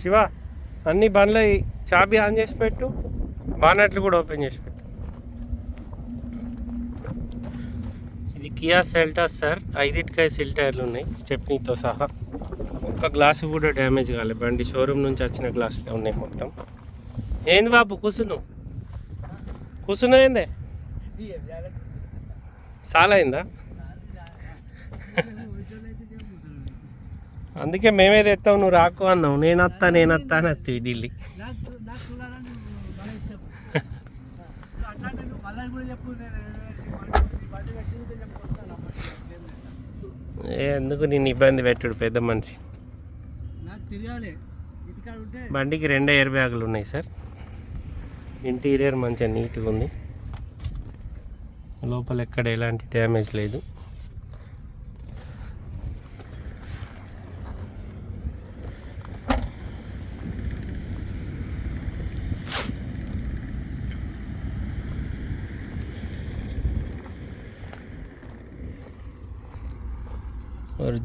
శివ అన్ని బండ్లు చాబీ ఆన్ చేసి పెట్టు బానట్లు కూడా ఓపెన్ చేసి పెట్టు. ఇది కియా సెల్టాస్ సార్. ఐదిటికాయ సెల్ టైర్లు ఉన్నాయి స్టెప్నీతో సహా. ఒక్క గ్లాసు కూడా డ్యామేజ్ కాలేదు. బండి షోరూమ్ నుంచి వచ్చిన గ్లాసులే ఉన్నాయి మొత్తం. ఏంది బాబు కూసును కూసును ఏందే? చాలా అయిందా అందుకే మేమే తెస్తావు నువ్వు రాకు అన్నావు. నేను వస్తా నేను వస్తా అని వస్తుంది ఢిల్లీ. ఏ ఎందుకు నేను ఇబ్బంది పెట్టుడు పెద్ద మనిషి? బండికి రెండు ఎయిర్ బ్యాగులు ఉన్నాయి సార్. ఇంటీరియర్ మంచిగా నీట్గా ఉంది. లోపల ఎక్కడ ఎలాంటి డ్యామేజ్ లేదు.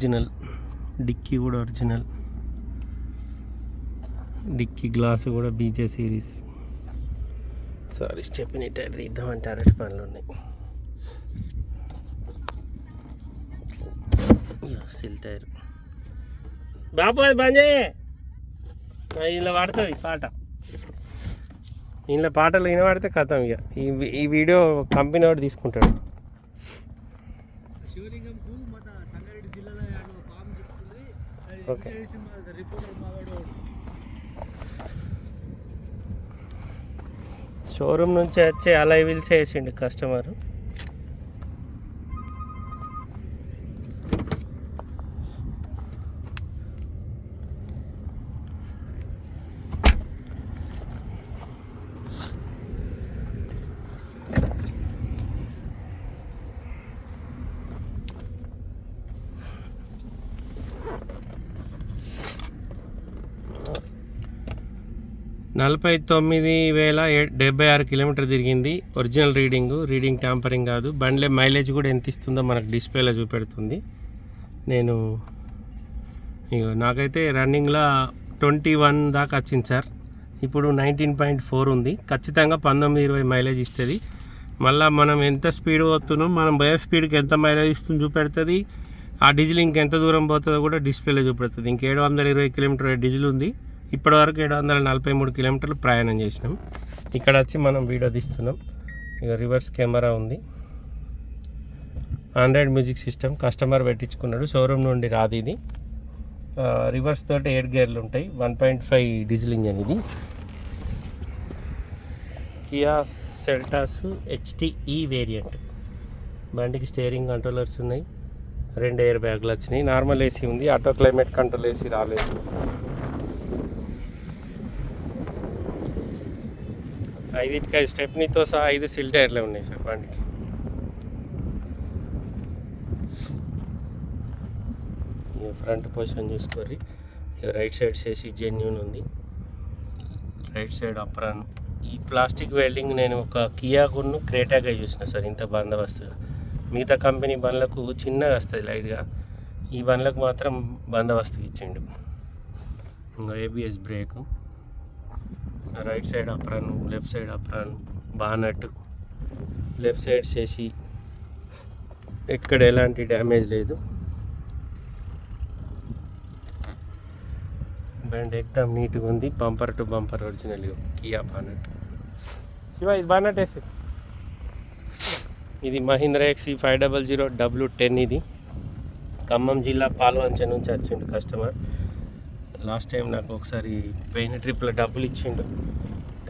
ఒరిజినల్. డిక్కీ కూడా ఒరిజినల్. డిక్కీ గ్లాస్ కూడా బీజే సిరీస్. సారీ చెప్పిన టైర్ తీద్దామంటే అరటి పనులు ఉన్నాయి. సిల్ టైర్. బాబు అది బంద్ ఇలా పడుతుంది పాట. ఇంట్లో పాటలు వినబడితే కథం ఇక ఈ ఈ వీడియో కంపెనీ వాడు తీసుకుంటాడు శివలింగంకు మన సంగారెడ్డి జిల్లాలో యాడో పాము చెప్తుంది అది ఓకే. షోరూమ్ నుంచి వచ్చే అలా వీల్స్ వేసిండు కస్టమర్ నలభై తొమ్మిది వేల డెబ్బై ఆరు కిలోమీటర్ తిరిగింది. ఒరిజినల్ రీడింగు రీడింగ్ ట్యాంపరింగ్ కాదు. బండ్లే మైలేజ్ కూడా ఎంత ఇస్తుందో మనకు డిస్ప్లేలో చూపెడుతుంది. నేను ఇగో నాకైతే రన్నింగ్లో ట్వంటీ వన్ దాకా వచ్చింది సార్. ఇప్పుడు నైన్టీన్ పాయింట్ ఫోర్ ఉంది. ఖచ్చితంగా పంతొమ్మిది ఇరవై మైలేజ్ ఇస్తుంది. మళ్ళీ మనం ఎంత స్పీడ్ పోతున్నాం మనం బయో స్పీడ్కి ఎంత మైలేజ్ ఇస్తుంది చూపెడుతుంది. ఆ డీజిల్ ఇంకెంత దూరం పోతుందో కూడా డిస్ప్లేలో చూపెడుతుంది. ఇంక ఏడు వందల ఇరవై కిలోమీటర్ డీజిల్ ఉంది. ఇప్పటివరకు ఏడు వందల నలభై మూడు కిలోమీటర్లు ప్రయాణం చేసినాం. ఇక్కడ వచ్చి మనం వీడియో తీస్తున్నాం. ఇక రివర్స్ కెమెరా ఉంది. ఆండ్రాయిడ్ మ్యూజిక్ సిస్టమ్ కస్టమర్ పెట్టించుకున్నాడు. షోరూమ్ నుండి రాదు ఇది. రివర్స్ తోటి ఎయిట్ గేర్లు ఉంటాయి. One point five diesel engine ఇది. Kia Seltos HTE variant. బండికి స్టీరింగ్ కంట్రోలర్స్ ఉన్నాయి. రెండు ఎయిర్ బ్యాగులు వచ్చినాయి. నార్మల్ ఏసీ ఉంది. ఆటో క్లైమేట్ కంట్రోల్ ఏసీ రాలేదు. ఐదుకి ఐదు స్టెప్నీతో సహా ఐదు సిల్ టైర్లే ఉన్నాయి సార్ బండికి. ఫ్రంట్ పొజిషన్ చూసుకోరి రైట్ సైడ్ చేసి జెన్యున్ ఉంది. రైట్ సైడ్ అప్రాన్ ఈ ప్లాస్టిక్ వెల్డింగ్ నేను ఒక కియాకును క్రేటాగా చూసిన సార్ ఇంత బందోబస్తుగా. మిగతా కంపెనీ బండ్లకు చిన్నగా వస్తుంది లైట్గా. ఈ బండ్లకు మాత్రం బందోబస్తుగా ఇచ్చిండు. ఇంకా ABS brake. Right side apron left side apron bonnet left side చేసి ఎక్కడ ఎలాంటి డ్యామేజ్ లేదు. బండి ఎక్దమ్ నీట్గా ఉంది. Bumper to bumper original Kia bonnet Shiva ఇది బానట్ వేసి. ఇది Mahindra ఎక్సీ five double zero W ten ఇది. ఖమ్మం జిల్లా పాల్వంచ నుంచి వచ్చిండు కస్టమర్. లాస్ట్ టైం నాకు ఒకసారి పెయిన్ ట్రిప్లో డబ్బులు ఇచ్చిండు.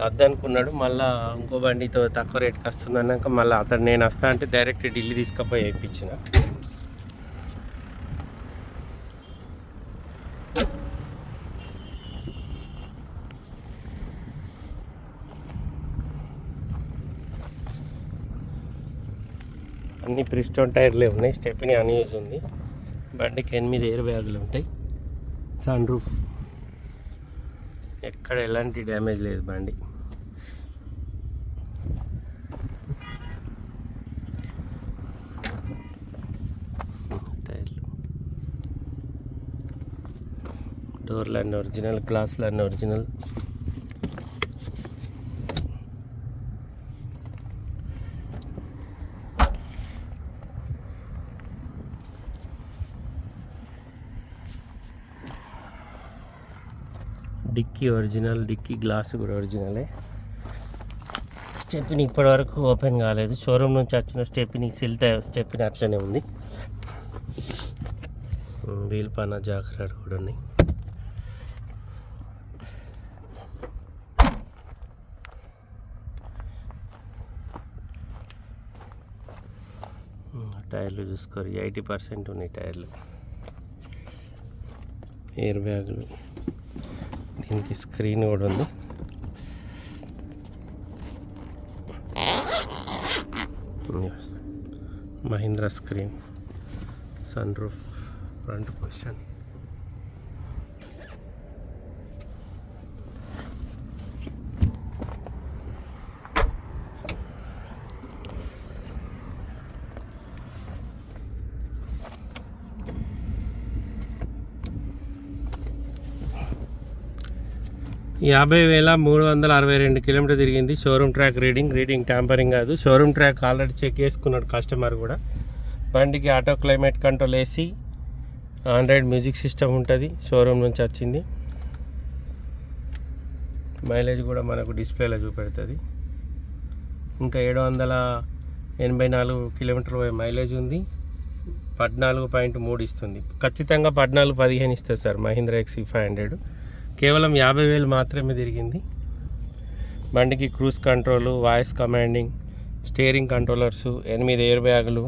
వద్దనుకున్నాడు మళ్ళీ ఇంకో బండితో తక్కువ రేట్కి వస్తుంది అన్నాక మళ్ళీ అతను నేను వస్తా అంటే డైరెక్ట్ ఢిల్లీ తీసుకుపోయి వేయించిన. అన్ని ప్రిస్టోన్ టైర్లే ఉన్నాయి స్టెప్ని అన్యూజ్ ఉంది. బండికి ఎనిమిది ఎయిర్ బ్యాగులు ఉంటాయి. Sun roof. ఎక్కడ ఎలాంటి డ్యామేజ్ లేదు బండి. టైర్లు. డోర్లు అన్నీ ఒరిజినల్ గ్లాసులు అన్నీ original. Dicky original dicky glass కూడా ఒరిజినలే. స్టెప్ని ఇప్పటివరకు ఓపెన్ కాలేదు. షోరూమ్ నుంచి వచ్చిన స్టెప్ని సిల్ట్ స్టెప్ని అట్లనే ఉంది. వీల్ పైన జాగ్రత్త కూడా ఉన్నాయి. టైర్లు చూసుకోరు. ఎయిటీ పర్సెంట్ ఉన్నాయి టైర్లు. ఎయిర్ బ్యాగులు. దీనికి స్క్రీన్ కూడా ఉంది. Mahindra screen. Sun roof front position. యాభై వేల మూడు వందల అరవై రెండు కిలోమీటర్ తిరిగింది. Showroom track reading reading tampering కాదు. షోరూమ్ ట్రాక్ ఆల్రెడీ చెక్ చేసుకున్నాడు కస్టమర్ కూడా. బండికి auto climate control AC Android music system ఉంటుంది. షోరూమ్ నుంచి వచ్చింది. మైలేజ్ కూడా మనకు డిస్ప్లేలో చూపెడుతుంది. ఇంకా ఏడు వందల ఎనభై నాలుగు కిలోమీటర్ మైలేజ్ ఉంది. పద్నాలుగు పాయింట్ మూడు ఇస్తుంది. ఖచ్చితంగా పద్నాలుగు పదిహేను ఇస్తుంది sir Mahindra XUV five hundred కేవలం యాభై వేలు మాత్రమే తిరిగింది. బండికి cruise control voice commanding steering controllers ఎనిమిది ఎయిర్ బ్యాగులు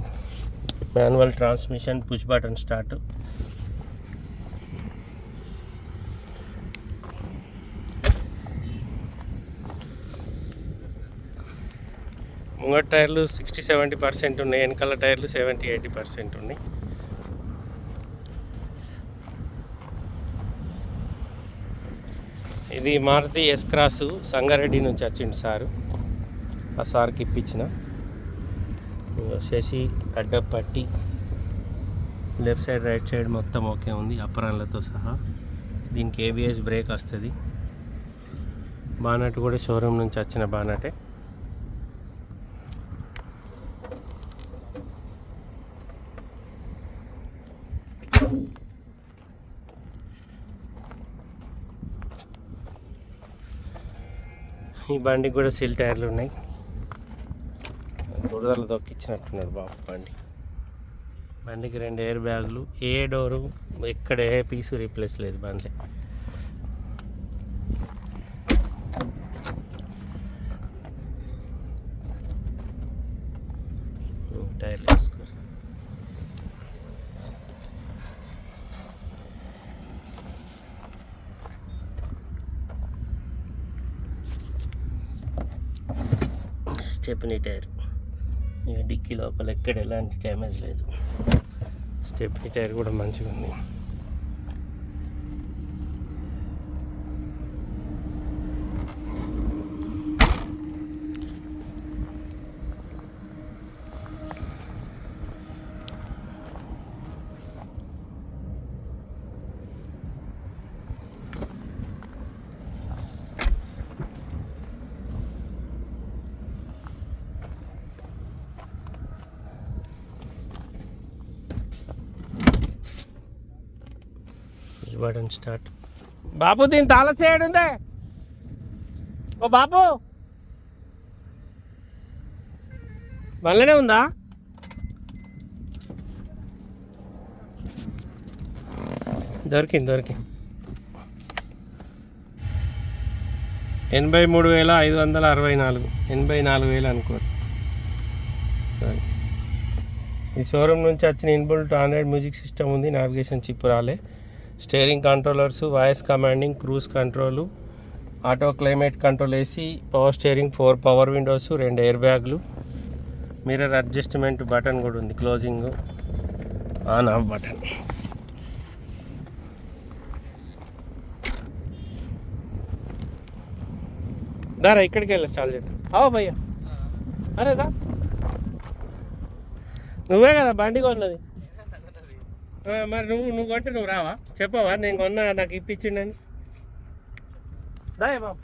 manual transmission push button start. ముంగట టైర్లు సిక్స్టీ సెవెంటీ పర్సెంట్ ఉన్నాయి వెనకాల టైర్లు సెవెంటీ ఎయిటీ పర్సెంట్ ఉన్నాయి. ఇది మారుతి ఎస్ క్రాస్ సంగారెడ్డి నుంచి వచ్చింది సారు. ఆ సార్కి ఇప్పించిన. ఇదిగో శశి అడ్డపట్టి. లెఫ్ట్ సైడ్ రైట్ సైడ్ మొత్తం ఓకే ఉంది అప్పరాన్లతో సహా. దీనికి ఏబిఎస్ బ్రేక్ వస్తుంది. బానట్ కూడా షోరూమ్ నుంచి వచ్చిన బానటే. ఈ బండికి కూడా సిల్ టైర్లు ఉన్నాయి. బురదలు తొక్కిచ్చినట్టున్నాడు బాబు బండి. బండికి రెండు ఎయిర్ బ్యాగులు ఏ డోరు ఎక్కడ ఏ పీసు రీప్లేస్ లేదు బండిలో టైర్లు వేసుకోరు కంపెనీ టైర్ ఇక డిక్కీ లోపల ఎక్కడ ఎలాంటి డ్యామేజ్ లేదు. స్టెప్నీ టైర్ కూడా మంచిగా ఉంది బటన్ స్టార్ట్. బాబు దీని తాళసేడు ఉందే. ఓ బాబు. మళ్ళీనే ఉందా? దొరికింది దొరికింది. ఎనభై మూడు వేల ఐదు వందల అరవై నాలుగు. ఎనభై నాలుగు వేలు అనుకోరు. సరే. ఈ షోరూమ్ నుంచి వచ్చిన ఇన్బుల్ట్ ఆండ్రాయిడ్ మ్యూజిక్ సిస్టమ్ ఉంది నావిగేషన్ చిప్ రాలే. Steering controllers voice commanding cruise control auto climate control AC power steering four power windows రెండు ఎయిర్ బ్యాగ్లు మిర్రర్ అడ్జస్ట్మెంట్ బటన్ కూడా ఉంది క్లోజింగ్. On off button. దారా ఇక్కడికి వెళ్ళి చాలు చేద్దాం. అవు భయ్యా. అరే దా. నువ్వే కదా బండి కొన్నది. మరి నువ్వు నువ్వు కొంటే నువ్వు రావా? చెప్పవా? నేను కొన్నా నాకు ఇప్పించిండని. దాయ్ బాబు.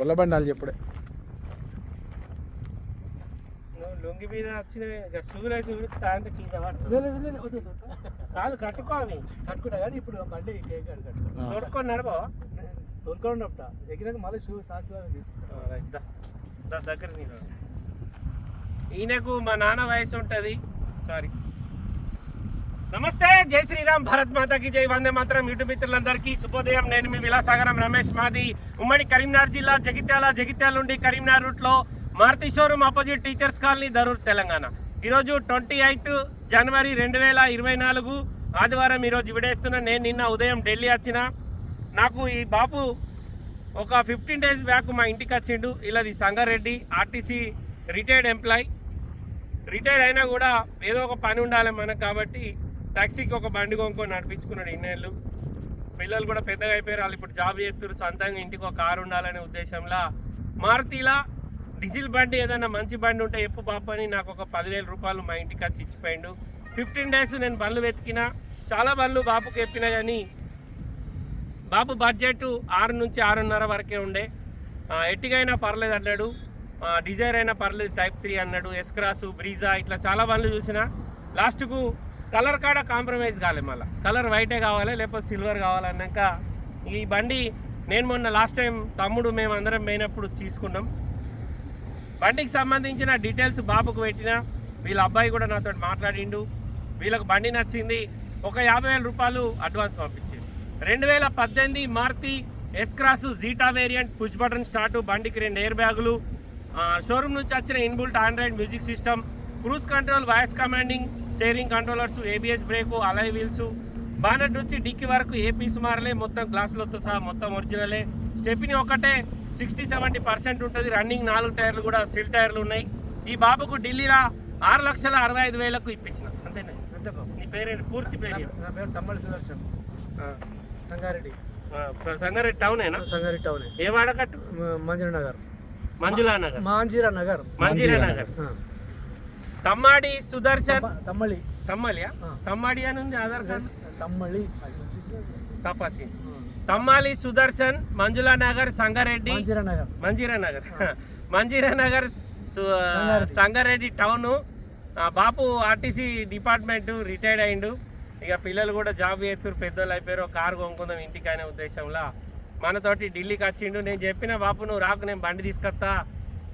ఉల్లబండాలు చెప్పుడే. నువ్వు లుంగి మీద వచ్చిన షూలు అయితే తాంత కింద కాలు కట్టుకో అవి కట్టుకుంటా కానీ ఇప్పుడు బండి తోడుకొని నడపవా తోలుకొని ఉంటా ఎగిరాక మళ్ళీ షూ సాక్షి తీసుకుంటా. ఆ, రైట్ దా. దా దగ్గర నీరు ఈయనకు మా నాన్న వయసు ఉంటుంది. సారీ. నమస్తే జై శ్రీరామ్ భారత్ మాతాకి జై. వందే మాత్రం యూట్యూబ్ మిత్రులందరికీ శుభోదయం. నేను మీ విలాసాగరం రమేష్ మాది. ఉమ్మడి కరీంనగర్ జిల్లా జగిత్యాల జగిత్యాల నుండి కరీంనగర్ రూట్లో Maruti showroom opposite teachers colony Darur Telangana. ఈరోజు ట్వంటీ ఎయిత్ జనవరి రెండు వేల ఇరవై నాలుగు ఆదివారం ఈరోజు విడేస్తున్నా నేను నిన్న ఉదయం ఢిల్లీ వచ్చిన. నాకు ఈ బాపు ఒక ఫిఫ్టీన్ డేస్ బ్యాక్ మా ఇంటికి వచ్చిండు. ఇలాది Sangareddy RTC retired employee. Retired అయినా కూడా ఏదో ఒక పని ఉండాలి మనకు కాబట్టి టాక్సీకి ఒక బండి కొనుక్కొని నడిపించుకున్నాడు ఇన్నేళ్ళు. పిల్లలు కూడా పెద్దగా అయిపోయారు. వాళ్ళు ఇప్పుడు జాబ్ చేస్తారు సొంతంగా ఇంటికి ఒక కారు ఉండాలనే ఉద్దేశంలో. మారుతిలా డీజిల్ బండి ఏదైనా మంచి బండి ఉంటే ఎప్పు పాపని నాకు ఒక పదివేల రూపాయలు మా ఇంటికి వచ్చి ఇచ్చిపోయిండు. ఫిఫ్టీన్ డేస్ నేను బండ్లు వెతికిన. చాలా బండ్లు బాపుకి చెప్పినా కానీ బాబు బడ్జెట్ ఆరు నుంచి ఆరున్నర వరకే ఉండే. ఎట్టిగైనా పర్లేదు అన్నాడు. డిజైర్ అయినా పర్లేదు. టైప్ త్రీ అన్నాడు. ఎస్క్రాసు బ్రీజా ఇట్లా చాలా బండ్లు చూసిన. లాస్ట్కు కలర్ కాడ కాంప్రమైజ్ కాలే మళ్ళీ. కలర్ వైటే కావాలి లేకపోతే సిల్వర్ కావాలన్నాక ఈ బండి నేను మొన్న లాస్ట్ టైం తమ్ముడు మేము అందరం పోయినప్పుడు తీసుకున్నాం. బండికి సంబంధించిన డీటెయిల్స్ బాబుకు పెట్టిన వీళ్ళ అబ్బాయి కూడా నాతో మాట్లాడిండు. వీళ్ళకి బండి నచ్చింది ఒక యాభై వేల రూపాయలు అడ్వాన్స్ పంపించింది రెండు వేల పద్దెనిమిది Maruti S Cross Zeta variant push button start బండికి రెండు ఎయిర్ బ్యాగులు షోరూమ్ నుంచి వచ్చిన inbuilt android music system cruise control voice commanding steering controllers ABS brake alloy wheels. Bonnet నుంచి డిక్కి వరకు ఏ పీస్ మారలే మొత్తం గ్లాసులతో సహా మొత్తం ఒరిజినలే. స్టెప్ని ఒకటే సిక్స్టీ సెవెంటీ పర్సెంట్ ఉంటుంది. రన్నింగ్ నాలుగు టైర్లు కూడా సిల్ టైర్లు ఉన్నాయి. ఈ బాబుకు ఢిల్లీలో ఆరు లక్షల అరవై ఐదు వేలకు ఇప్పించిన. అంతేనా? అంతే బాబు నీ పేరేంటి? పూర్తి పేరు నా- పేరు తమ్మడి సుదర్శన్. సంగారెడ్డి. సంగారెడ్డి టౌనేనా సంగారెడ్డి టౌన్. ఏ వాడకట్టు? మంజీరా నగర్. మంజులా నగర్. మాంజీరా నగర్. మంజీరా నగర్. తమ్మాడి సుదర్శన్ తమ్మ- తమ్మళి తమ్మలియా. తమ్మాడి అని ఉంది ఆధార్ కార్డు తమ్మళి తపాచి తమ్మాలి సుదర్శన్ మంజులా నగర్ సంగారెడ్డి మంజీరా నగర్ మంజీరా నగర్ సంగారెడ్డి. టౌన్ బాపు ఆర్టీసీ డిపార్ట్మెంట్ రిటైర్డ్ అయిండు ఇక పిల్లలు కూడా జాబ్ చేస్తారు పెద్దోళ్ళు అయిపోయారు కారు కొనుక్కుందాం ఇంటికి అనే ఉద్దేశంలో మనతోటి ఢిల్లీకి వచ్చిండు నేను చెప్పిన బాపు నువ్వు రాకు నేను బండి తీసుకొస్తా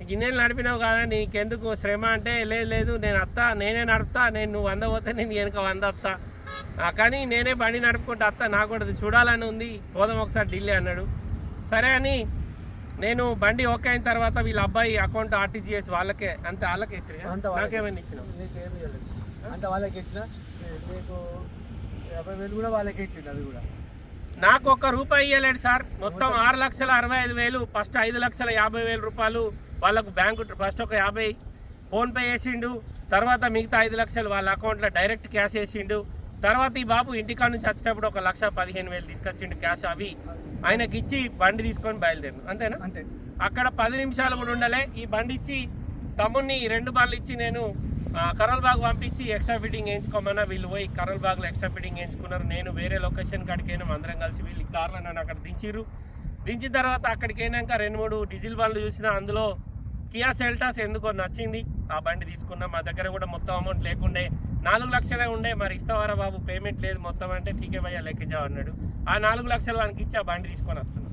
గిన్నెలు నడిపినావు కదా నీకెందుకు శ్రమ అంటే లేదు లేదు నేను అత్తా నేనే నడుపుతా నేను నువ్వు వంద పోతే నేను వెనుక వంద ఆ, కానీ నేనే బండి నడుపుకుంటా అత్త నాకు కూడా అది చూడాలని ఉంది. పోదాం ఒకసారి ఢిల్లీ అన్నాడు. సరే అని నేను బండి ఓకే అయిన తర్వాత వీళ్ళ అబ్బాయి అకౌంట్ ఆర్టీజీఎస్ వాళ్ళకే అంతే వాళ్ళకే. నాకేమైనా ఇవ్వలేదు అంత వాళ్ళకి ఇచ్చిన? నీకు యాభై వేలు కూడా వాళ్ళకే ఇచ్చిండు అది కూడా. నాకు ఒక్క రూపాయి ఇవ్వలేడు సార్. మొత్తం ఆరు లక్షల అరవై ఐదు వేలు ఫస్ట్ ఐదు లక్షల యాభై వేల రూపాయలు వాళ్ళకు బ్యాంకు ఫస్ట్ ఒక యాభై ఫోన్పే వేసిండు తర్వాత మిగతా ఐదు లక్షలు వాళ్ళ అకౌంట్లో డైరెక్ట్ క్యాష్ వేసిండు. తర్వాత ఈ బాబు ఇంటికాడ నుంచి వచ్చేటప్పుడు ఒక లక్ష పదిహేను వేలు తీసుకొచ్చిండు క్యాష్ అవి. ఆయనకి ఇచ్చి బండి తీసుకొని బయలుదేరు అంతేనా? అంతే. అక్కడ పది నిమిషాలు కూడా ఉండలే. ఈ బండి ఇచ్చి తమ్ముడిని రెండు బండ్లు ఇచ్చి నేను కరోల్ బాగ్ పంపించి ఎక్స్ట్రా ఫిట్టింగ్ వేయించుకోమన్నా వీళ్ళు పోయి కరోల్ బాగ్లో ఎక్స్ట్రా ఫిట్టింగ్ వేయించుకున్నారు. నేను వేరే లొకేషన్ కాడికి అయినా అందరం కలిసి వీళ్ళు కార్లో నన్ను అక్కడ దించిర్రు. దించిన తర్వాత అక్కడికి అయినాక రెండు మూడు డీజిల్ బండ్లు చూసిన అందులో కియా సెల్టాస్ ఎందుకో నచ్చింది. ఆ బండి తీసుకున్నాం మా దగ్గర కూడా మొత్తం అమౌంట్ లేకుండే. నాలుగు లక్షలే ఉండే మరి ఇస్తావారా బాబు? పేమెంట్ లేదు మొత్తం అంటే టీకే భయ్యా లెక్కించావు అన్నాడు. ఆ నాలుగు లక్షలు వానికి ఇచ్చి ఆ బండి తీసుకొని వస్తున్నాం.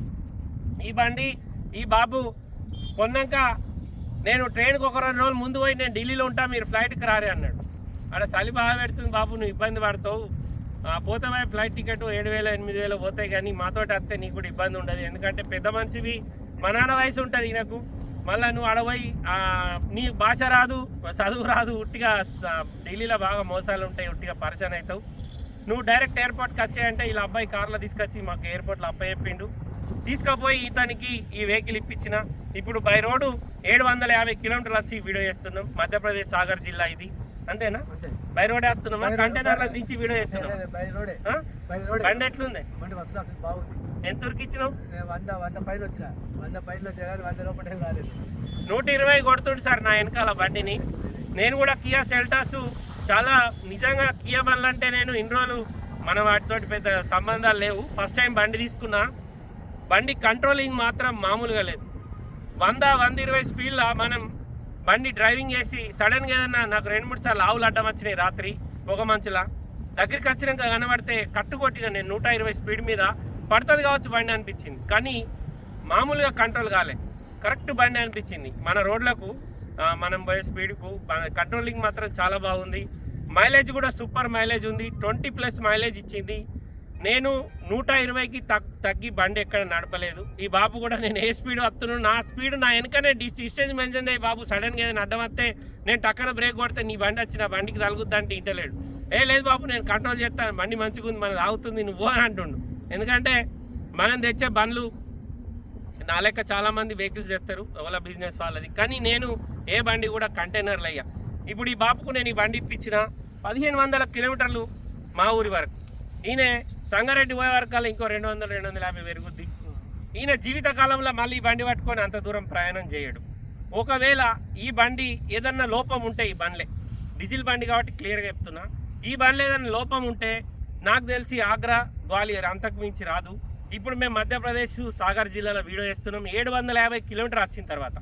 ఈ బండి ఈ బాబు కొన్నాక నేను ట్రైన్కి ఒక రెండు రోజులు ముందు పోయి నేను ఢిల్లీలో ఉంటా మీరు ఫ్లైట్కి రారే అన్నాడు. ఆడ చలి బాగా పెడుతుంది బాబు నువ్వు ఇబ్బంది పడతావు. పోతావా ఫ్లైట్ టికెట్ ఏడు వేల ఎనిమిది వేలు పోతాయి కానీ మాతోటి వస్తే నీకు కూడా ఇబ్బంది ఉండదు. ఎందుకంటే పెద్ద మనిషివి మా నాన్న వయసు ఉంటుంది ఈయనకు. మళ్ళీ నువ్వు అడవై నీ భాష రాదు చదువు రాదు ఉట్టిగా ఢిల్లీలో బాగా మోసాలు ఉంటాయి ఉట్టిగా పరిచయం అవుతావు. నువ్వు డైరెక్ట్ ఎయిర్పోర్ట్కి వచ్చాయంటే ఇలా అబ్బాయి కార్లో తీసుకొచ్చి మాకు ఎయిర్పోర్ట్లో అబ్బాయి చెప్పిండు. తీసుకుపోయి ఇతనికి ఈ వెహికల్ ఇప్పించిన. ఇప్పుడు బై రోడ్డు ఏడు వందల యాభై కిలోమీటర్లు వచ్చి వీడియో చేస్తున్నాం. మధ్యప్రదేశ్ సాగర్ జిల్లా ఇది. అంతేనా? అంతే. బై రోడ్ వేస్తున్నామా? కంటైనర్లో దించి వీడియో చేస్తున్నాం బై రోడే. ఆ? బై రోడే. బండి ఎట్లుంది? బండి ఫస్ట్ క్లాస్ బాగుంది. ఎంత వరకు ఇచ్చినావు? వంద వంద పైన వచ్చిన. వంద పైన వచ్చిన కానీ వంద లోపల రాలేదు. నూట ఇరవై కొడుతుండు సార్ నా వెనకాల బండిని. నేను కూడా కియా సెల్టాస్. చాలా నిజంగా కియా బండ్లు అంటే నేను ఇన్ని రోజులు మన వాటితోటి పెద్ద సంబంధాలు లేవు. ఫస్ట్ టైం బండి తీసుకున్నా. బండి కంట్రోలింగ్ మాత్రం మామూలుగా లేదు. వంద వంద ఇరవై స్పీడ్లో మనం బండి డ్రైవింగ్ చేసి సడన్గా ఏదన్నా నాకు రెండు మూడు సార్లు ఆవులు అడ్డం వచ్చినాయి రాత్రి పొగ మంచులా. దగ్గరికి వచ్చినాక కనబడితే కట్టుకొట్టిన నేను నూట ఇరవై స్పీడ్ మీద పడుతుంది కావచ్చు బండి అనిపించింది. కానీ మామూలుగా కంట్రోల్ కాలే. కరెక్ట్ బండి అనిపించింది. మన రోడ్లకు మనం పోయే స్పీడ్కు కంట్రోలింగ్ మాత్రం చాలా బాగుంది. మైలేజ్ కూడా సూపర్ మైలేజ్ ఉంది. ట్వంటీ ప్లస్ మైలేజ్ ఇచ్చింది. నేను నూట ఇరవైకి తగ్ తగ్గి బండి ఎక్కడ నడపలేదు. ఈ బాబు కూడా నేను ఏ స్పీడ్ వస్తున్నాను నా స్పీడ్ నా వెనకనే డిస్ డిస్టెన్స్ మెన్షన్ అయ్యి బాబు సడన్గా ఏదైనా అడ్డం వస్తే నేను టక్కన బ్రేక్ కొడితే నీ బండి వచ్చి నా బండికి తలుగుద్దా అంటే ఇంటలేడు. ఏ లేదు బాబు నేను కంట్రోల్ చేస్తాను బండి మంచిగా ఉంది మనది ఆగుతుంది నువ్వు అని అంటుండు. ఎందుకంటే మనం తెచ్చే బండ్లు నా లెక్క చాలామంది వెహికల్స్ తెస్తారు ఎవరి బిజినెస్ వాళ్ళది. కానీ నేను ఏ బండి కూడా కంటైనర్లు అయ్యా. ఇప్పుడు ఈ బాబుకు నేను ఈ బండి ఇప్పించిన పదిహేను వందల కిలోమీటర్లు మా ఊరి వరకు. ఈయన సంగారెడ్డి పోయే వరకు ఇంకో రెండు వందలు రెండు వందల యాభై పెరుగుద్ది. ఈయన జీవితకాలంలో మళ్ళీ ఈ బండి పట్టుకొని అంత దూరం ప్రయాణం చేయడు. ఒకవేళ ఈ బండి ఏదన్నా లోపం ఉంటే ఈ బండ్లే. డీజిల్ బండి కాబట్టి క్లియర్గా చెప్తున్నా. ఈ బండ్లు ఏదైనా లోపం ఉంటే నాకు తెలిసి ఆగ్రా గ్వాలియర్ అంతకు మించి రాదు. ఇప్పుడు మేము మధ్యప్రదేశ్ సాగర్ జిల్లాలో వీడియో చేస్తున్నాం. ఏడు వందల యాభై కిలోమీటర్ వచ్చిన తర్వాత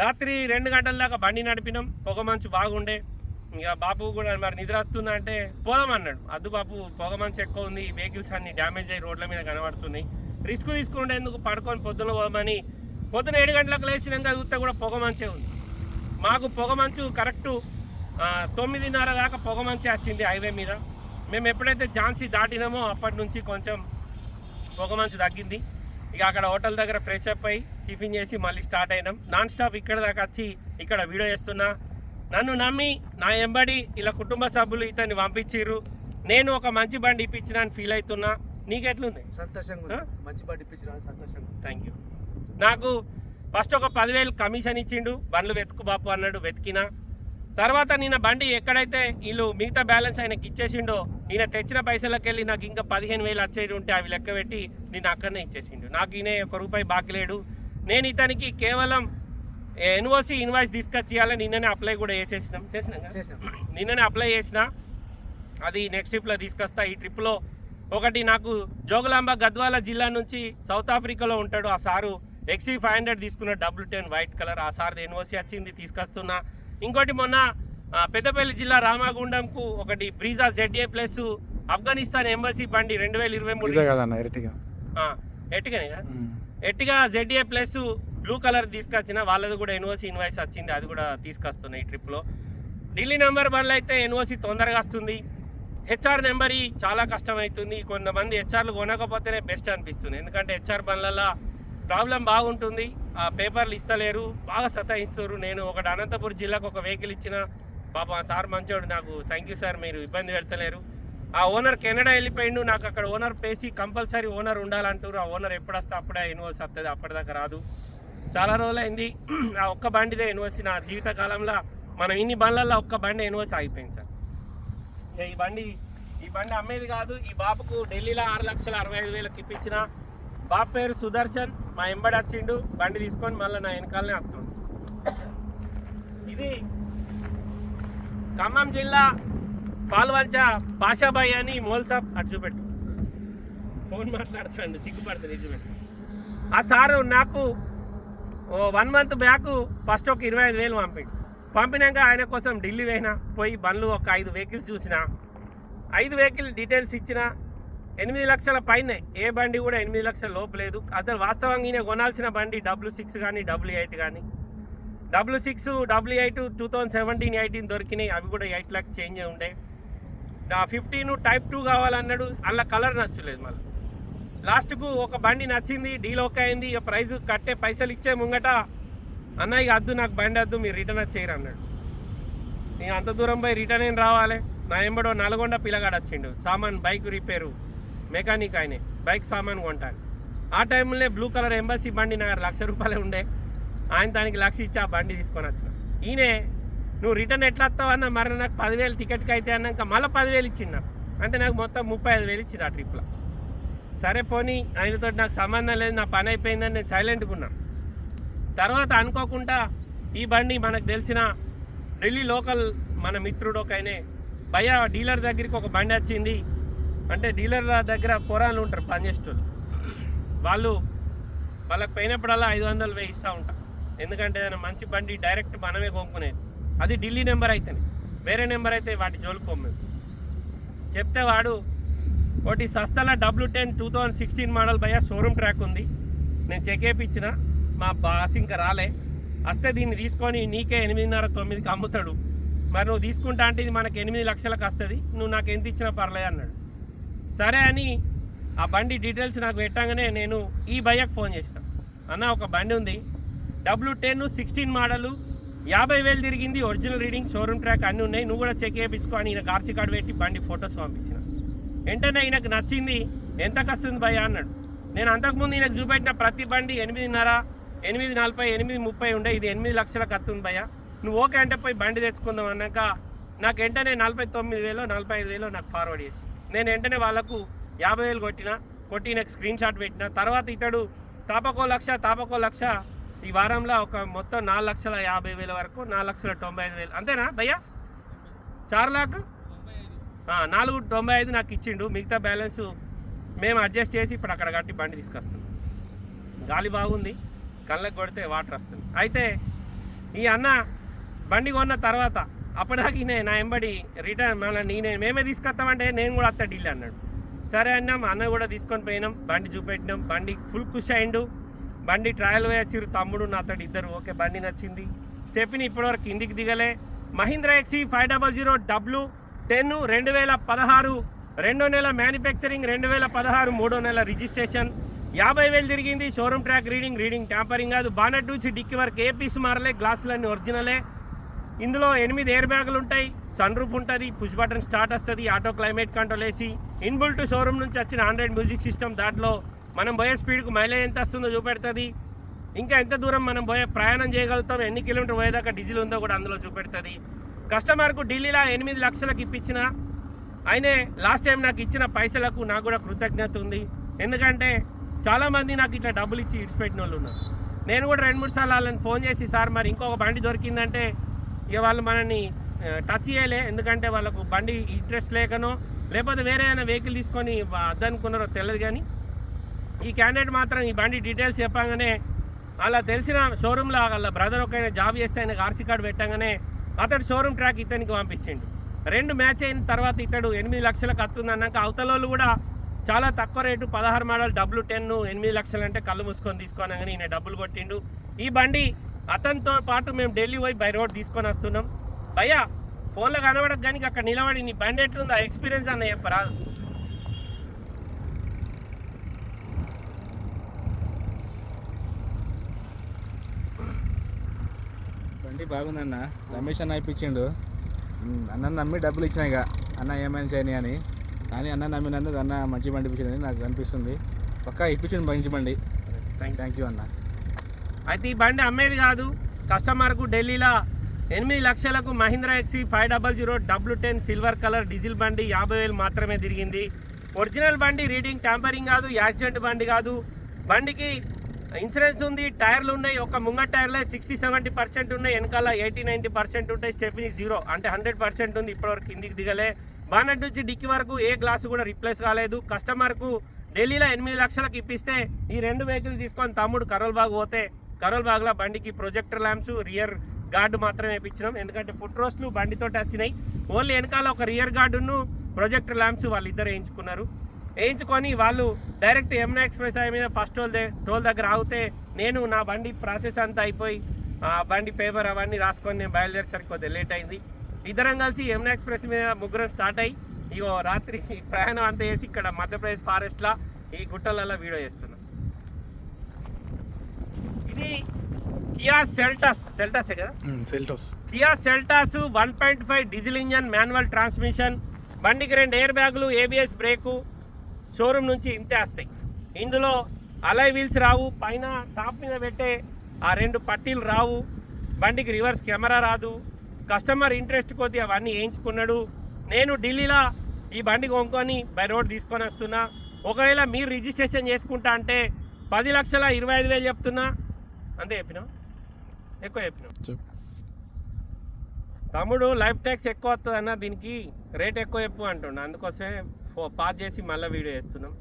రాత్రి రెండు గంటల దాకా బండి నడిపినాం. పొగ మంచు బాగుండే. ఇక బాపు కూడా మరి నిద్ర వస్తుందా అంటే పోదామన్నాడు అద్దు బాపు పొగ మంచి ఎక్కువ ఉంది వెహికల్స్ అన్ని డ్యామేజ్ అయ్యి రోడ్ల మీద కనబడుతున్నాయి. రిస్క్ తీసుకుంటేందుకు పడుకొని పొద్దున పోదామని? పొద్దున ఏడు గంటలకు లేచినాక చూస్తే కూడా పొగ మంచే ఉంది. మాకు పొగ మంచు కరెక్టు తొమ్మిదిన్నర దాకా పొగ మంచి వచ్చింది హైవే మీద. మేము ఎప్పుడైతే ఝాన్సీ దాటినామో అప్పటి నుంచి కొంచెం పొగ మంచు తగ్గింది. ఇక అక్కడ హోటల్ దగ్గర ఫ్రెష్ అప్ అయ్యి టిఫిన్ చేసి మళ్ళీ స్టార్ట్ అయినాం. నాన్ స్టాప్ ఇక్కడ దాకా వచ్చి ఇక్కడ వీడియో చేస్తున్నా. నన్ను నమ్మి నా ఎంబడి ఇలా కుటుంబ సభ్యులు ఇతన్ని పంపించిర్రు. నేను ఒక మంచి బండి ఇప్పించిన అని ఫీల్ అవుతున్నా. నీకెట్లుంది? సంతోషంగా. మంచి బండి ఇప్పించిన సంతోషంగా ఉంది. థ్యాంక్ యూ నాకు ఫస్ట్ ఒక పదివేలు కమిషన్ ఇచ్చిండు. బండ్లు వెతుకు బాపు అన్నాడు వెతికిన. తర్వాత నిన్న బండి ఎక్కడైతే వీళ్ళు మిగతా బ్యాలెన్స్ ఆయనకి ఇచ్చేసిండో ఈయన తెచ్చిన పైసలకి వెళ్ళి నాకు ఇంకా పదిహేను వేలు వచ్చేది ఉంటే అవి లెక్క పెట్టి నేను అక్కడనే ఇచ్చేసిండు. నాకు ఈయన ఒక రూపాయి బాకీ లేడు. నేను ఇతనికి కేవలం ఎన్ఓసి ఇన్వాయిస్ తీసుకొచ్చి ఇవ్వాలని నిన్ననే అప్లై కూడా చేసేసినాం. చేసినాం నిన్ననే అప్లై చేసిన అది నెక్స్ట్ ట్రిప్లో తీసుకొస్తా. ఈ ట్రిప్లో ఒకటి నాకు జోగులాంబ గద్వాల జిల్లా నుంచి సౌత్ ఆఫ్రికాలో ఉంటాడు. ఆ సారు ఎక్సీ ఫైవ్ హండ్రెడ్ తీసుకున్న డబ్ల్యూ టెన్ వైట్ కలర్ ఆ సార్ ఎన్ఓసి వచ్చింది తీసుకొస్తున్నా. ఇంకోటి మొన్న పెద్దపల్లి జిల్లా రామగుండంకు ఒకటి Brezza ZA plus Afghanistan embassy బండి రెండు వేల ఇరవై మూడు కదా? ఎట్టిగా జెడ్ఏ ప్లస్ బ్లూ కలర్ తీసుకొచ్చిన వాళ్ళది కూడా ఎన్ఓసి ఇన్వాయిస్ వచ్చింది అది కూడా తీసుకొస్తున్నాయి ఈ ట్రిప్లో. ఢిల్లీ నెంబర్ వన్లో అయితే ఎన్ఓసి తొందరగా వస్తుంది. హెచ్ఆర్ నెంబర్ చాలా కష్టమవుతుంది కొంతమంది హెచ్ఆర్లు కొనకపోతేనే బెస్ట్ అనిపిస్తుంది. ఎందుకంటే హెచ్ఆర్ బండ్లలో ప్రాబ్లం బాగుంటుంది. ఆ పేపర్లు ఇస్తలేరు బాగా సతాయిస్తారు నేను ఒకటి అనంతపురం జిల్లాకు ఒక వెహికల్ ఇచ్చిన పాప సార్ మంచోడు నాకు థ్యాంక్ యూ సార్ మీరు ఇబ్బంది పెడతలేరు. ఆ ఓనర్ కెనడా వెళ్ళిపోయిండు. నాకు అక్కడ ఓనర్ పేసి కంపల్సరీ ఓనర్ ఉండాలంటారు ఆ ఓనర్ ఎప్పుడు వస్తే అప్పుడే యూనివర్స్ వస్తుంది అప్పటిదాకా రాదు. చాలా రోజులైంది. ఆ ఒక్క బండిదే యూనివర్సిటీ. నా జీవితకాలంలో మనం ఇన్ని బండ్లలో ఒక్క బండి యూనివర్స్ ఆగిపోయింది సార్. ఇక ఈ బండి ఈ బండి అమ్మేది కాదు ఈ బాబుకు ఢిల్లీలో ఆరు లక్షల అరవై ఐదు వేలకు ఇప్పించిన. బాబు పేరు సుదర్శన్ మా ఎంబడి వచ్చిండు బండి తీసుకొని మళ్ళీ నా వెనకాలనే వస్తుండు ఇది ఖమ్మం జిల్లా పాల్వంచ పాషాబాయి అని మోల్సాబ్ అటు చూపెట్టు. ఫోన్ మాట్లాడుతాడు సిగ్గుపడుతుంది నిజమే ఆ సారు నాకు వన్ మంత్ బ్యాక్ ఫస్ట్ ఒక ఇరవై ఐదు వేలు పంపిండు పంపినాక ఆయన కోసం ఢిల్లీ పోయినా పోయి బండ్లు ఒక ఐదు వెహికల్స్ చూసిన. ఐదు వెహికల్ డీటెయిల్స్ ఇచ్చిన. ఎనిమిది లక్షల పైన ఏ బండి కూడా ఎనిమిది లక్షల లోపు లేదు. అసలు వాస్తవంగా ఈయన కొనాల్సిన బండి డబ్ల్యూ సిక్స్ కానీ డబ్ల్యూ ఎయిట్ కానీ. W six W eight two thousand seventeen eighteen దొరికినాయి. అవి కూడా ఎయిట్ ల్యాక్స్ చేంజ్ ఉండే. ఫిఫ్టీన్ టైప్ టూ కావాలన్నాడు. అలా కలర్ నచ్చలేదు మళ్ళీ. లాస్ట్కు ఒక బండి నచ్చింది డీల్ ఓకే అయింది ఇక ప్రైజ్ కట్టే పైసలు ఇచ్చే ముంగట అన్న ఇక అద్దు నాకు బండి వద్దు మీరు రిటర్న్ వచ్చేయరు అన్నాడు. నేను అంత దూరం పోయి రిటర్న్ ఏం రావాలి? నా ఎంబడో నల్గొండ పిల్లగాడు వచ్చిండు సామాన్ బైక్ రిపేరు మెకానిక్ ఆయనే బైక్ సామాన్ కొంటాను. ఆ టైంలోనే బ్లూ కలర్ ఎంబసీ బండి నా లక్ష రూపాయలే ఉండే ఆయన దానికి లక్ష ఇచ్చి ఆ బండి తీసుకొని వచ్చిన. ఈయనే నువ్వు రిటర్న్ ఎట్లా వస్తావు అన్న మరి నాకు పదివేలు టికెట్కి అయితే అన్నాక మళ్ళీ పదివేలు ఇచ్చిండు నాకు. అంటే నాకు మొత్తం ముప్పై ఐదు వేలు ఇచ్చిండు ఆ ట్రిప్లో. సరే పోనీ ఆయనతో నాకు సంబంధం లేదు నా పని అయిపోయిందని నేను సైలెంట్గా ఉన్నా తర్వాత అనుకోకుండా ఈ బండి మనకు తెలిసిన ఢిల్లీ లోకల్ మన మిత్రుడు ఒక ఆయనే భయ డీలర్ దగ్గరికి ఒక బండి వచ్చింది. అంటే డీలర్ల దగ్గర పొరాలు ఉంటారు పనిచేసేటోళ్ళు. వాళ్ళు వాళ్ళకి పోయినప్పుడల్లా ఐదు వందలు వేయిస్తూ ఉంటాం. ఎందుకంటే ఏదైనా మంచి బండి డైరెక్ట్ మనమే కొనుక్కునేది. అది ఢిల్లీ నెంబర్ అయితేనే. వేరే నెంబర్ అయితే వాటి జోలుకోము మేము. చెప్తే వాడు ఒకటి సస్తల W ten two thousand sixteen model భయ షోరూమ్ ట్రాక్ ఉంది. నేను చెక్ వేయించిన మా బాస్ ఇంకా రాలే. వస్తే దీన్ని తీసుకొని నీకే ఎనిమిదిన్నర తొమ్మిదికి అమ్ముతాడు. మరి నువ్వు తీసుకుంటా అంటే ఇది మనకు ఎనిమిది లక్షలకు వస్తుంది. నువ్వు నాకు ఎంత ఇచ్చినా పర్లేదు అన్నాడు. సరే అని ఆ బండి డీటెయిల్స్ నాకు పెట్టగానే నేను ఈ భయ్యకు ఫోన్ చేసిన. అన్న ఒక బండి ఉంది. డబ్ల్యూ టెన్ సిక్స్టీన్ మోడలు యాభై వేలు తిరిగింది ఒరిజినల్ రీడింగ్ షోరూమ్ ట్రాక్ అన్నీ ఉన్నాయి. నువ్వు కూడా చెక్ చేయించుకో అని ఈయన ఆర్సీ కార్డు పెట్టి బండి ఫొటోస్ పంపించిన. వెంటనే ఈయనకు నచ్చింది ఎంత వస్తుంది భయ్య? అన్నాడు. నేను అంతకుముందు ఈయనకు చూపెట్టిన ప్రతి బండి ఎనిమిదిన్నర ఎనిమిది నలభై ఎనిమిది ముప్పై ఉండే ఇది ఎనిమిది లక్షలకు వస్తుంది భయ్య. నువ్వు ఓకే అంటే పోయి బండి తెచ్చుకుందాం అన్నాక నాకు వెంటనే నలభై తొమ్మిది వేలు నలభై ఐదు వేలు నాకు ఫార్వర్డ్ చేసి. నేను వెంటనే వాళ్ళకు యాభై వేలు కొట్టిన కొట్టి నాకు స్క్రీన్ షాట్ పెట్టిన. తర్వాత ఇతడు తాపకో లక్ష తాపకో లక్ష ఈ వారంలో ఒక మొత్తం నాలుగు లక్షల యాభై వేల వరకు నాలుగు లక్షల తొంభై ఐదు వేలు. అంతేనా భయ్యా? చార్ లాక్ నాలుగు తొంభై ఐదు నాకు ఇచ్చిండు. మిగతా బ్యాలెన్స్ మేము అడ్జస్ట్ చేసి ఇప్పుడు అక్కడ కట్టి బండి తీసుకొస్తున్నాం. గాలి బాగుంది కళ్ళకు కొడితే వాటర్ వస్తుంది. అయితే ఈ అన్న బండి కొన్న తర్వాత అప్పటిదాకా నేను నా ఎంబడి రిటర్న్ మళ్ళీ నేనే మేమే తీసుకొస్తామంటే నేను కూడా అత్త ఢిల్లీ అన్నాడు. సరే అన్నాం అన్న కూడా తీసుకొని పోయినాం బండి చూపెట్టినాం. బండి ఫుల్ ఖుషి అయిండు. బండి ట్రయల్ వేయచ్చిరు తమ్ముడు నా అతడు ఇద్దరు. ఓకే బండి నచ్చింది. స్టెప్ని ఇప్పటివరకు కిందికి దిగలే. Mahindra ఎక్సీ five double zero W ten రెండు వేల పదహారు రెండో నెల మ్యానుఫ్యాక్చరింగ్ రెండు వేల పదహారు మూడో నెల రిజిస్ట్రేషన్. యాభై వేలు తిరిగింది showroom track reading reading tampering కాదు. బానెట్ నుంచి డిక్కి వరకు ఏ పీస్ మారలే గ్లాసులన్నీ ఒరిజినలే. ఇందులో ఎనిమిది ఎయిర్ బ్యాగులు ఉంటాయి. సన్ రూఫ్ ఉంటుంది పుష్ బటన్ స్టార్ట్ వస్తుంది ఆటో క్లైమేట్ కంట్రోల్ వేసి ఇన్బుల్ట్ షోరూమ్ నుంచి వచ్చిన ఆండ్రాయిడ్ మ్యూజిక్ సిస్టమ్ దాంట్లో మనం పోయే స్పీడ్కు మైలేజ్ ఎంత వస్తుందో చూపెడుతుంది. ఇంకా ఎంత దూరం మనం పోయే ప్రయాణం చేయగలుగుతాం ఎన్ని కిలోమీటర్ పోయేదాకా డీజిల్ ఉందో కూడా అందులో చూపెడుతుంది. కస్టమర్కు ఢిల్లీలో ఎనిమిది లక్షలకు ఇప్పించిన ఆయనే లాస్ట్ టైం నాకు ఇచ్చిన పైసలకు నాకు కూడా కృతజ్ఞత ఉంది. ఎందుకంటే చాలామంది నాకు ఇట్లా డబ్బులు ఇచ్చి ఇడిచిపెట్టిన వాళ్ళు ఉన్నారు. నేను కూడా రెండు మూడు సార్లు వాళ్ళని ఫోన్ చేసి సార్ మరి ఇంకొక బండి దొరికిందంటే ఇక వాళ్ళు మనల్ని టచ్ చేయలే. ఎందుకంటే వాళ్ళకు బండి ఇంట్రెస్ట్ లేకనో లేకపోతే వేరే ఏమైనా వెహికల్ తీసుకొని అద్దనుకున్నారో తెలియదు కానీ ఈ క్యాండిడేట్ మాత్రం ఈ బండి డీటెయిల్స్ చెప్పగానే అలా తెలిసిన షోరూంలో వాళ్ళ బ్రదర్ ఒక ఆయన జాబ్ చేస్తే ఆయనకు ఆర్సీ కార్డు పెట్టగానే అతడు షోరూమ్ ట్రాక్ ఇతనికి పంపించిండు. రెండు మ్యాచ్ అయిన తర్వాత ఇతడు ఎనిమిది లక్షలకు వస్తుంది అన్నాక అవతల కూడా చాలా తక్కువ రేటు పదహారు మోడల్ డబ్ల్యూ టెన్ ఎనిమిది లక్షలు అంటే కళ్ళు మూసుకొని తీసుకోనగానే ఈయన డబ్బులు కొట్టిండు. ఈ బండి అతనితో పాటు మేము ఢిల్లీ పోయి బై రోడ్ తీసుకొని వస్తున్నాం. భయ్యా ఫోన్లో కనబడక కానీ అక్కడ నిలబడి నీ బండి ఎట్లుందా? ఆ ఎక్స్పీరియన్స్ అన్న చెప్పరాదు. బండి బాగుందన్న. రమేష్ అన్న ఇప్పించిండు. అన్న నమ్మి డబ్బులు ఇచ్చిన ఇక. అన్న ఏమైనా చేయని అని. కానీ అన్న నమ్మినందుకు అన్న మంచి బండి ఇప్పించిందని నాకు అనిపిస్తుంది. పక్కా ఇప్పించిండు మంచి బండి. థ్యాంక్ థ్యాంక్ యూ అన్న. అయితే ఈ బండి అమ్మేది కాదు. కస్టమర్కు ఢిల్లీలో ఎనిమిది లక్షలకు Mahindra ఎక్సీ five double zero W ten silver colour diesel బండి యాభై వేలు మాత్రమే తిరిగింది. ఒరిజినల్ బండి రీడింగ్ ట్యాంపరింగ్ కాదు యాక్సిడెంట్ బండి కాదు. బండికి ఇన్సూరెన్స్ ఉంది టైర్లు ఉన్నాయి ఒక ముంగట్ టైర్లే సిక్స్టీ సెవెంటీ పర్సెంట్ ఉన్నాయి వెనకాల ఎయిటీ నైంటీ పర్సెంట్ ఉంటాయి స్టెప్ని జీరో. అంటే హండ్రెడ్ పర్సెంట్ ఉంది ఇప్పటివరకు కిందికి దిగలే. బానెట్ నుంచి డిక్కి వరకు ఏ గ్లాసు కూడా రిప్లేస్ కాలేదు. కస్టమర్కు ఢిల్లీలో ఎనిమిది లక్షలకు ఇప్పిస్తే ఈ రెండు వెహికల్ తీసుకొని తమ్ముడు కరోల్ బాగ్ పోతే కరోల్ బాగ్లో బండికి ప్రొజెక్టర్ ల్యాంప్స్ రియర్ గార్డు మాత్రమే వేయించినాం ఎందుకంటే ఫుట్ రోస్ట్లు బండితో వచ్చినాయి. ఓన్లీ వెనకాల ఒక రియర్ గార్డును ప్రొజెక్టర్ ల్యాంప్స్ వాళ్ళిద్దరు వేయించుకున్నారు. వేయించుకొని వాళ్ళు డైరెక్ట్ యమునా ఎక్స్ప్రెస్ హైవే మీద ఫస్ట్ టోల్ టోల్ దగ్గర ఆగితే నేను నా బండి ప్రాసెస్ అంతా అయిపోయి ఆ బండి పేపర్ అవన్నీ రాసుకొని నేను బయలుదేరేసరికి కొద్దిగా లేట్ అయింది. ఇద్దరం కలిసి యమునా ఎక్స్ప్రెస్ మీద ముగ్గురం స్టార్ట్ అయ్యి ఇగో రాత్రి ప్రయాణం అంతా చేసి ఇక్కడ మధ్యప్రదేశ్ ఫారెస్ట్లో ఈ గుట్టలలో వీడియో చేస్తున్నాం. ఇది కియా సెల్టాస్ సెల్టాసే కదా? Seltos. Kia Seltos one point five diesel engine manual transmission బండికి రెండు ఎయిర్ బ్యాగులు ఏబిఎస్ బ్రేకు షోరూమ్ నుంచి ఇంతే వస్తాయి. ఇందులో అలై వీల్స్ రావు పైన టాప్ మీద పెట్టే ఆ రెండు పట్టీలు రావు బండికి రివర్స్ కెమెరా రాదు కస్టమర్ ఇంట్రెస్ట్ కొద్ది అవన్నీ వేయించుకున్నాడు. నేను ఢిల్లీలో ఈ బండి కొనుక్కొని బై రోడ్ తీసుకొని వస్తున్నా. ఒకవేళ మీరు రిజిస్ట్రేషన్ చేసుకుంటా అంటే పది లక్షల ఇరవై ఐదు వేలు చెప్తున్నా. అంతే చెప్పినా ఎక్కువ చెప్పినా తమ్ముడు లైఫ్ ట్యాక్స్ ఎక్కువ వస్తుంది అన్న దీనికి రేట్ ఎక్కువ చెప్పు అంటుండ. అందుకోసమే పాస్ చేసి మళ్ళీ వీడియో వేస్తున్నాం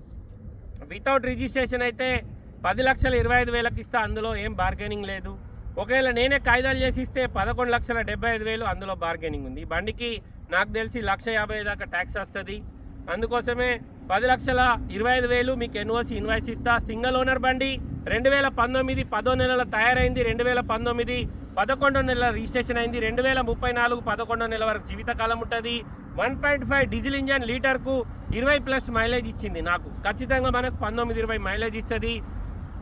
వితౌట్ రిజిస్ట్రేషన్ అయితే పది లక్షల ఇరవై ఐదు వేలకు ఇస్తా అందులో ఏం బార్గెనింగ్ లేదు. ఒకవేళ నేనే కాయిదాలు చేసి ఇస్తే పదకొండు లక్షల డెబ్బై ఐదు వేలు అందులో బార్గెనింగ్ ఉంది. బండికి నాకు తెలిసి లక్ష యాభై దాకా ట్యాక్స్ వస్తుంది. అందుకోసమే పది లక్షల ఇరవై ఐదు వేలు మీకు ఎన్ఓసి ఇన్వాయిస్ ఇస్తా. సింగిల్ ఓనర్ బండి రెండు వేల పంతొమ్మిది పదో నెలల తయారైంది రెండు వేల పంతొమ్మిది పదకొండో నెలల రిజిస్ట్రేషన్ అయింది రెండు వేల ముప్పై నాలుగు పదకొండో నెల వరకు జీవితకాలం ఉంటుంది. One point five diesel engine లీటర్కు ఇరవై ప్లస్ మైలేజ్ ఇచ్చింది నాకు. ఖచ్చితంగా మనకు పంతొమ్మిది ఇరవై మైలేజ్ ఇస్తుంది.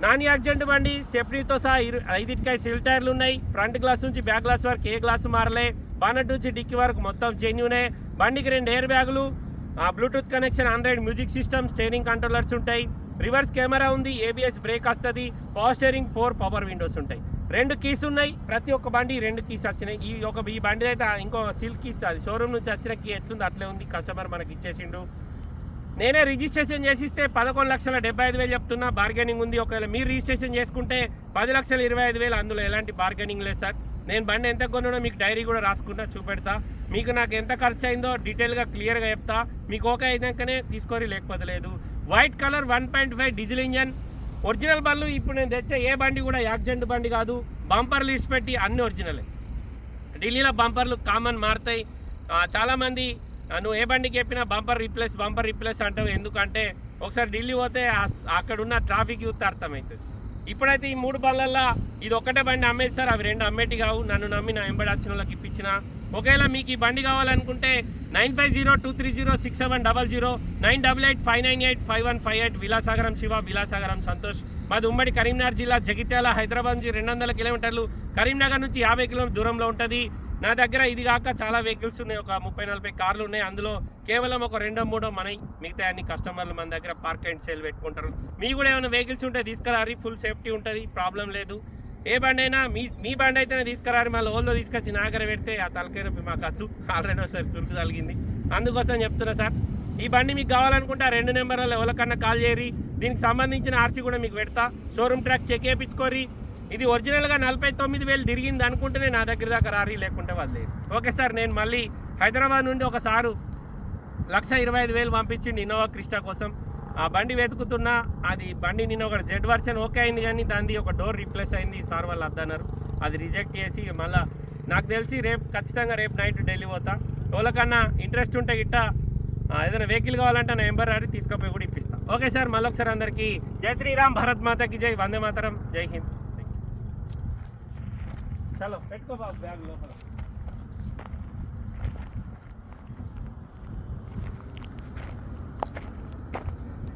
నాన్ యాక్సిడెంట్ బండి సేఫ్టీతో సహా ఇరు ఐదింటికాయ సిల్ టైర్లు ఉన్నాయి. ఫ్రంట్ గ్లాస్ నుంచి బ్యాక్ గ్లాస్ వరకు ఏ గ్లాస్ మారలే. బానట్ నుంచి డిక్కి వరకు మొత్తం జెన్యునే బండికి రెండు ఎయిర్ బ్యాగులు Bluetooth connection Android music system steering controllers ఉంటాయి. రివర్స్ కెమెరా ఉంది ఏబిఎస్ బ్రేక్ వస్తుంది. Power steering four power windows ఉంటాయి. రెండు కీస్ ఉన్నాయి. ప్రతి ఒక్క బండి రెండు కీస్ వచ్చినాయి. ఈ ఒక ఈ బండి అయితే ఇంకో సిల్క్ కీస్ అది. షోరూమ్ నుంచి వచ్చిన కీ ఎట్లుంది అట్లే ఉంది. కస్టమర్ మనకి ఇచ్చేసిండు. నేనే రిజిస్ట్రేషన్ చేసిస్తే పదకొండు లక్షల డెబ్బై ఐదు వేలు చెప్తున్నా. బార్గెనింగ్ ఉంది. ఒకవేళ మీరు రిజిస్ట్రేషన్ చేసుకుంటే పది లక్షల ఇరవై ఐదు వేలు అందులో ఎలాంటి బార్గెనింగ్ లేదు సార్. నేను బండి ఎంత కొన్నానో మీకు డైరీ కూడా రాసుకుంటా చూపెడతా. మీకు నాకు ఎంత ఖర్చు అయిందో డీటెయిల్గా క్లియర్గా చెప్తా. మీకు ఓకే అయినాకనే తీసుకోరి లేకపోతే లేదు. White colour one point five diesel engine original బండ్లు ఇప్పుడు నేను తెచ్చే ఏ బండి కూడా యాక్సిడెంట్ బండి కాదు. బంపర్ లిస్ట్ పెట్టి అన్ని ఒరిజినలే ఢిల్లీలో బంపర్లు కామన్ మారుతాయి. చాలామంది నువ్వు ఏ బండికి చెప్పినా బంపర్ రీప్లేస్ బంపర్ రీప్లేస్ అంటావు. ఎందుకంటే ఒకసారి ఢిల్లీ పోతే అక్కడున్న అక్కడ ఉన్న ట్రాఫిక్ చూస్తే అర్థమవుతుంది. ఇప్పుడైతే ఈ మూడు బండ్లల్లో ఇది ఒక్కటే బండి అమ్మేది సార్. అవి రెండు అమ్మేటి కావు. నన్ను నమ్మి నా ఎంబడి వచ్చిన వాళ్ళకి ఇప్పించిన. ఒకవేళ మీకు ఈ బండి కావాలనుకుంటే nine five zero two three zero six seven double zero nine double eight five nine eight five one five eight Vilasagaram Shiva Vilasagaram Santosh. మాది ఉమ్మడి కరీంనగర్ జిల్లా జగిత్యాల హైదరాబాద్ నుంచి రెండు వందల కిలోమీటర్లు కరీంనగర్ నుంచి యాభై కిలోమీటర్ దూరంలో ఉంటుంది. నా దగ్గర ఇది కాక చాలా వెహికల్స్ ఉన్నాయి. ఒక ముప్పై నలభై కార్లు ఉన్నాయి. అందులో కేవలం ఒక రెండో మూడో మనవి మిగతా అన్ని కస్టమర్లు మన దగ్గర పార్క్ అండ్ సేల్ పెట్టుకుంటారు. మీ కూడా ఏమైనా వెహికల్స్ ఉంటే తీసుకురారి. ఫుల్ సేఫ్టీ ఉంటుంది. ప్రాబ్లం లేదు. ఏ బండి అయినా మీ మీ బండి అయితేనే తీసుకురారు. మళ్ళీ ఓల్లో తీసుకొచ్చి నాగర పెడితే ఆ తలకాయ మా మాకు ఆల్రెడీ ఒకసారి చురుకు తగిలింది. అందుకోసం చెప్తున్నా సార్. ఈ బండి మీకు కావాలనుకుంటే ఆ రెండు నెంబర్లలో ఎవరికన్నా కాల్ చేయరి దీనికి సంబంధించిన ఆర్సీ కూడా మీకు పెడతా. షోరూమ్ ట్రాక్ చెక్ చేయించుకోరి ఇది ఒరిజినల్గా నలభై తొమ్మిది వేలు తిరిగింది అనుకుంటేనే నా దగ్గర దాకా రారీ లేకుంటే వదిలేదు ఓకే సార్ నేను మళ్ళీ హైదరాబాద్ నుండి ఒక సారు లక్ష ఇరవై ఐదు వేలు పంపించింది ఇన్నోవా క్రిస్టా కోసం. ఆ బండి వెతుకుతున్నా అది బండి నిన్న ఒక జెడ్ వర్షన్ ఓకే అయింది కానీ దాన్ని ఒక డోర్ రీప్లేస్ అయింది సార్ వాళ్ళు వద్దన్నారు అది రిజెక్ట్ చేసి మళ్ళీ నాకు తెలిసి రేపు ఖచ్చితంగా రేపు నైట్ ఢిల్లీ పోతా. ఎవరికన్నా ఇంట్రెస్ట్ ఉంటే గిట్ట ఏదైనా వెహికల్ కావాలంటే నా ఎంబర్ అడిగి తీసుకుపోయి కూడా ఇప్పిస్తాను ఓకే సార్ మళ్ళొకసారి అందరికీ జై శ్రీరామ్ భారత్ మాతకి జై వందే మాతరం జై హింద్. चलो पेट को बाप बैग लो Thank.